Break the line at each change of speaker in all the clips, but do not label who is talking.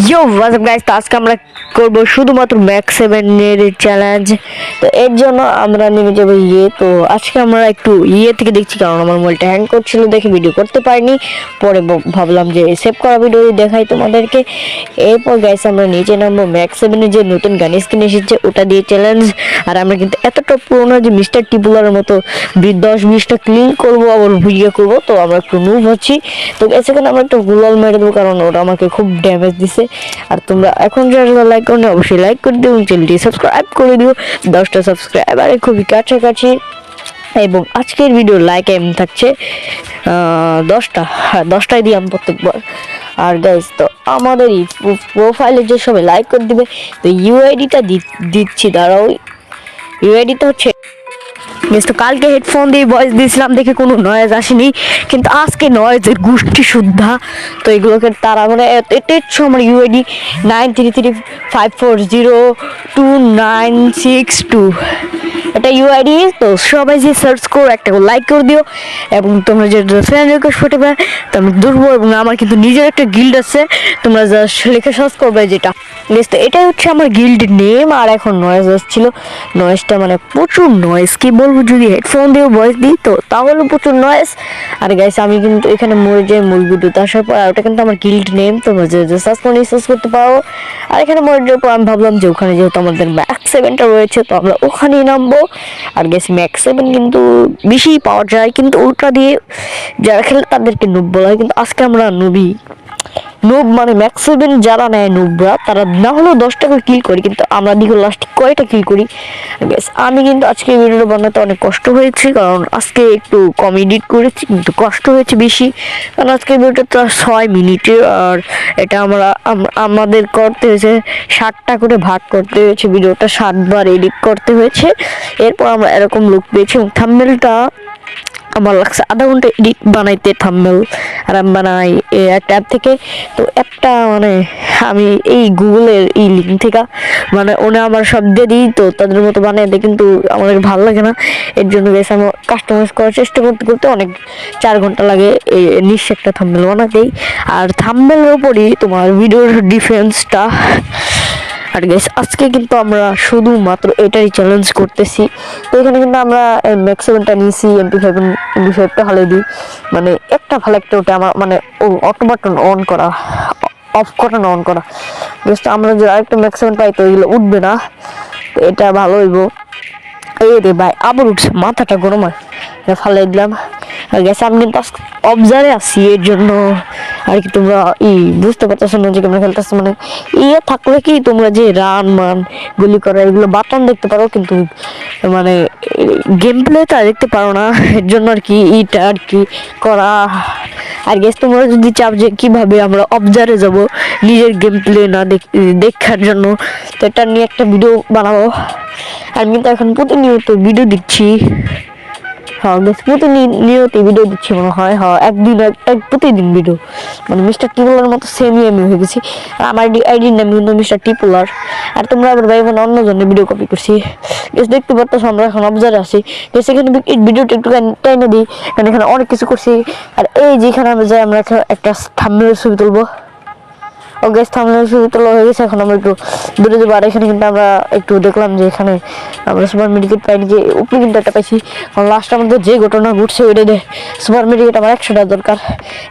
ইয়ো WhatsApp guys তো আজকে আমরা করব শুধুমাত্র ম্যাক্স সেভেনের চ্যালেঞ্জ তো এর জন্য আমরা নেমে যাব ইয়ে। তো আজকে আমরা একটু ইয়ে থেকে দেখছি, কারণ আমার মোবাইলটা হ্যাং করছিল দেখে ভিডিও করতে পারিনি। পরে ভাবলাম যে সেভ করা ভিডিও দেখাই তোমাদেরকে। এরপর গাইস আমরা নিচে নামবো। ম্যাক্স সেভেনের যে নতুন গান স্কিন এসেছে, ওটা দিয়ে চ্যালেঞ্জ আর আমরা কিন্তু এতটা পুরোনো যে মিস্টার টিপুলারের মতো দশ বিশটা ক্লিন করব, আবার ভিডিও করব। তো আমরা একটু মুভ হচ্ছি। তো সেখানে আমরা একটু গুলাল মেরে দেবো, কারণ ওটা আমাকে খুব ড্যামেজ দিছে। আর তোমরা এখন যারা লাইক করো অবশ্যই লাইক করে দিও এবং চ্যানেলটি সাবস্ক্রাইব করে দিও। দশটা সাবস্ক্রাইবারে খুবই কাছাকাছি। এবং আজকের ভিডিও লাইক এম থাকছে দশটা। হ্যাঁ দশটায় প্রত্যেকবার। আর গাইজ তো আমাদের প্রোফাইলে যে সবাই লাইক করে দিবে, তো ইউআইডিটা দিচ্ছি, দাঁড়াও। ইউআইডিটা হচ্ছে বেশ তো কালকে হেডফোন দিয়ে ভয়েস দিয়েছিলাম, দেখে কোনো নয়েজ আসেনি। কিন্তু আজকে নয়েজের গোষ্ঠী শুদ্ধা। তো এগুলোকে তারা মানে হচ্ছে আমার UID nine three three five four zero two nine six two এটা ইউআইডি তো সবাই যে সার্চ করো, একটা লাইক করে দিও। এবং তোমরা যে ফ্রেন্ড রিকোয়েস্ট করতে পারে, তো আমি দুর্বল এবং আমার কিন্তু নিজের একটা গিল্ড আছে। তোমরা জাস্ট লিখে সার্চ করবে যেটা। বেশ তো এটাই হচ্ছে আমার গিল্ড নেম আর এখন নয়েজ আসছিল। নয়েজটা মানে প্রচুর নয়েজ কি বলব যদি হেডফোন দিয়ে ভয়েস দিই, তো তাহলে প্রচুর নয়েজ আর গাইস আমি কিন্তু এখানে মরে যাই মূল ভিডিওতে আসার পর, আর ওটা কিন্তু আমার গিল্ড নেম তোমরা যে সার্চ করে সার্চ করতে পারো। আর এখানে মরে যাওয়ার পর আমি ভাবলাম যে ওখানে যেহেতু আমাদের ম্যাক্স সেভেনটা রয়েছে, তো আমরা ওখানেই নামবো। আর গেছি ম্যাক্স সেভেন কিন্তু বেশি পাওয়া যায়, কিন্তু ওটা দিয়ে যারা খেলে তাদেরকে নুব বলা হয়, কিন্তু আজকে আমরা নুবি নুব মানে ম্যাক্স সেভেন যারা নেয় নুবরা তারা না হলেও দশ টাকা কিল করি, কিন্তু আমরা দিকে লাস্ট কয়টা কিল করি? বেশ আমি কিন্তু আজকে ভিডিওটা বানাতে অনেক কষ্ট হয়েছে, কারণ আজকে একটু কম এডিট করেছি, কিন্তু কষ্ট হয়েছে বেশি। কারণ আজকে ভিডিওটা তো ছয় মিনিটের আর এটা আমরা আমাদের করতে হয়েছে ষাটটা করে ভাগ করতে হয়েছে ভিডিওটা সাতবার এডিট করতে হয়েছে। এরপর আমরা এরকম লুক পেয়েছি, এবং থাম্বনেলটা আমার লাগছে আধা ঘণ্টা এডিট বানাইতে থাম্বেল আর আমি বানাই একটা অ্যাপ থেকে। তো অ্যাপটা মানে আমি এই গুগলের এই লিঙ্ক থেকে মানে ওনে আমার সব দিয়ে দিই, তো তাদের মতো বানিয়ে দেয়, কিন্তু আমাদের ভালো লাগে না। এর জন্য বেশ আমি কাস্টমাইজ করার চেষ্টা করতে করতে অনেক চার ঘণ্টা লাগে এই নিশ্চয় একটা থাম্বেল বানাতেই। আর থাম্বেলের উপরই তোমার ভিডিওর ডিফারেন্সটা আর গেস আজকে কিন্তু আমরা শুধুমাত্র এটাই চ্যালেঞ্জ করতেছি। তো এখানে কিন্তু আমরা ম্যাক্স সেভেনটা নিয়েছি এমপি ফাইভ এমপি ফাইভটা ভালো দিই। মানে একটা ভালো একটা ওটা আমার মানে ও অটো বাটন অন করা অফ বাটন অন করা। জাস্ট আমরা যে আরেকটা ম্যাক্স সেভেন পাই তো ওইগুলো উঠবে না। তো এটা ভালো হইব। এই রে ভাই, আবার উঠছে, মাথাটা গরম হয়। ফালাই দিলাম। গেছে আমি কিন্তু অবজারে আছি এর জন্য আর কি তোমরা ই বুঝতে পারতেছো না যে কেমন খেলতেছো। মানে ইয়ে থাকলে কি তোমরা যে রান মান গুলি করা, এগুলো বাটন দেখতে পারো, কিন্তু মানে গেম প্লেটা দেখতে পারো না। এর জন্য আর কি ইটা আর কি করা। আর গেস তোমরা যদি চাপ যে কীভাবে আমরা অবজারে যাব নিজের গেম প্লে না দেখ- দেখার জন্য, তো এটা নিয়ে একটা ভিডিও বানাবো। আমি তো এখন প্রতিনিয়ত ভিডিও দিচ্ছি। বেশ প্রতিনিয়ত ভিডিও দিচ্ছি মনে হয়। হ্যাঁ একদিন এক প্রতিদিন ভিডিও মানে মিস্টার টিপুলার মতো সেমই আমি হয়ে গেছি। আমার আইডির নাম কিন্তু মিস্টার টিপুলার আর তোমরা আবার ভাই বোন অন্য জনের ভিডিও কপি করছি দেখতে পারতো আমরা এখন অবজারে বেশ এখানে ভিডিওটা একটু টাইনে দিই। কারণ এখানে অনেক কিছু করছি। আর এই যেখানে আমরা যাই, আমরা একটা- থাম্বনেলের ছবি তুলবো। ও গ্যাস থামলে শুরু হয়ে গেছে, এখন আমরা একটু দূরে যাব। আর এখানে কিন্তু আমরা একটু দেখলাম যে এখানে আমরা সুপার মেডিকেট পাইনি যে উপরে কিন্তু একটা পাইছি। কারণ লাস্ট আমাদের যে ঘটনা ঘটছে ওইটা দে সুপার মেডিকেট আমার একশোটা দরকার।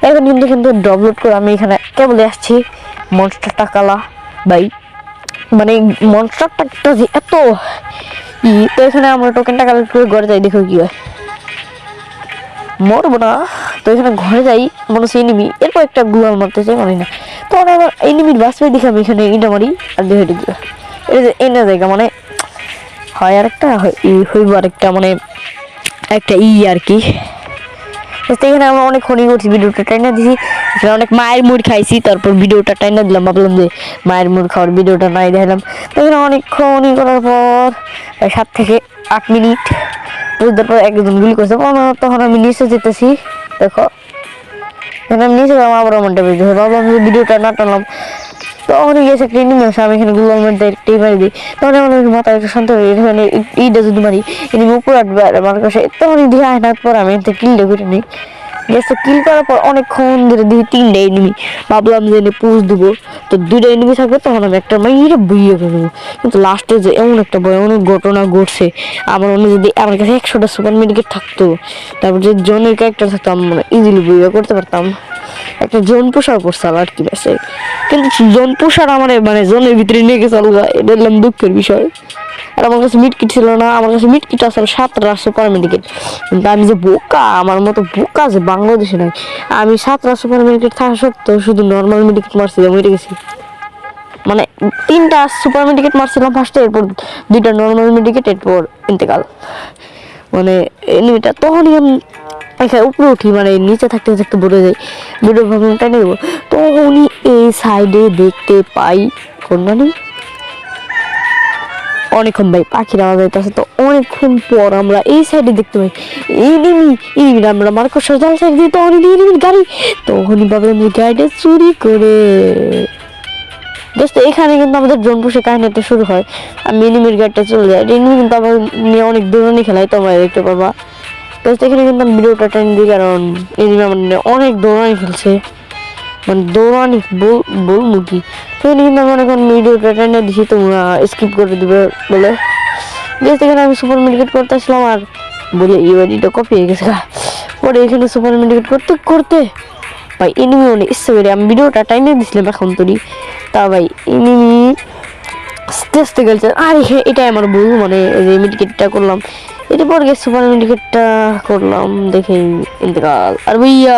এখন কিন্তু কিন্তু ডাউনলোড করে আমি এখানে কেবল আসছি মনস্টারটা কালা বাই মানে মনস্টারটা যে এত ই, তো এখানে আমরা টোকেনটা কালেক্ট করে ঘরে যাই, দেখো কি হয়। মরবো না। তো এখানে ঘরে যাই, মনে হচ্ছে এনিমি এরপর একটা গুয়াল মারতে চাই মানে না। তো মানে আমার এনিমির বাঁচবে দেখে আমি এখানে ইটা মারি আর দেখে ঢুকি এটা যে এনে জায়গা মানে হয় আর একটা ই, হইব আর একটা মানে একটা ই আর কি। এখানে আমরা অনেক খনি করছি ভিডিওটা টাইনা দিছি। এখানে অনেক মায়ের মুড় খাইছি, তারপর ভিডিওটা টাইনা দিলাম। ভাবলাম যে মায়ের মুড় খাওয়ার ভিডিওটা নাই, দেখালাম। তো এখানে অনেক খনি করার পর সাত থেকে আট মিনিট বুঝতে পর একজন গুলি করছে। আমার তখন আমি নিচে যেতেছি। দেখো। তখন আমি নিচে গেলাম, আবার মনটা বেজে ভাবলাম যে ভিডিওটা না টানলাম। তখন গেছে একটা এনিমি আমি এখানে গুগল মধ্যে একটাই মারি দিই। তখন আমার মাথায় একটু শান্ত হয়ে গেছে ইটা যদি মারি এনিমি উপর আটবে আর আমার কাছে তখন দিয়ে আয়নার পর আমি একটা কিলটা করে নিই। গেছে কিল করার পর অনেকক্ষণ ধরে দেখি তিনটা এনিমি ভাবলাম যে এনে পুষ দিব। তো দুইটা এনিমি থাকবে, তখন আমি একটা মাইরে বুইয়ে করব কিন্তু লাস্টে যে এমন একটা ভয়ানক ঘটনা ঘটছে, আমার মনে যদি আমার কাছে একশোটা সুপার মেডিকেট থাকতো, তারপর যদি জনের ক্যারেক্টার থাকতো, আমি মানে ইজিলি বুইয়ে করতে পারতাম। একটা জোন পোষার করছাল আর কি ব্যাসে কিন্তু জোন পোষার আমার মানে জোনের ভিতরে নিয়ে গেছে আলগা এটা হলাম দুঃখের বিষয়। আর আমার কাছে মিট কিট ছিল না, আমার কাছে মিট কিট আছে সাতটা সুপার মেডিকেট কিন্তু আমি যে বোকা, আমার মতো বোকা যে বাংলাদেশে নাই। আমি সাতটা সুপার মেডিকেট থাকা সত্ত্বেও শুধু নর্মাল মেডিকেট মারছিলাম মরে গেছি মানে তিনটা সুপার মেডিকেট মারছিলাম ফার্স্টে এরপর দুইটা নর্মাল মেডিকেট এরপর ইন্তেকাল মানে এনিমিটা তখনই আমি এখানে উপরে উঠি মানে নিচে থাকতে থাকতে বলে যাই ভিডিও ভাবলাম টাইনে তখনই এই সাইডে দেখতে পাই কোনটা নেই অনেকক্ষণ ভাই পাখির আওয়াজ হইতেছে তো অনেকক্ষণ পর আমরা এই সাইডে দেখতে পাই, এই নিমি এই আমরা মার্কো সজাল সাইড দিয়ে তখনই দিয়ে নিমি গাড়ি, তখনই ভাবলাম যে গাড়িটা চুরি করে দোস্ত এখানে কিন্তু আমাদের জনপুষে কাহিনীটা শুরু হয়, আর মিনিমির গাড়িটা চলে যায় এনিমি কিন্তু আবার নিয়ে অনেক দৌড়ানি খেলায়, তোমরা দেখতে পারবা দোস্ত এখানে কিন্তু আমি ভিডিওটা টাইম দিই, কারণ এনিমি আমার অনেক দৌড়ানি খেলছে। মানে দৌড়ানি, বল, বলব কি? তো এখানে কিন্তু আমি অনেকক্ষণ ভিডিওটা টাইম দিছি তোমরা স্কিপ করে বলে। এখানে আমি সুপার মেডিকেট করতে আসলাম আর বলে কপি হয়ে গেছে পরে এখানে সুপার মেডিকেট করতে করতে, ভাই এনিমি অনেক ইচ্ছে করে। আমি ভিডিওটা টাইমে দিছিলাম এখন তোরই তা ভাই এনিমি আস্তে গেছে। আর এটাই আমার ভুল মানে যে মেডিকেটটা করলাম। এরপর গিয়ে সুপার মেডিকেটটা করলাম দেখে ইন্তেকাল। আর ভাইয়া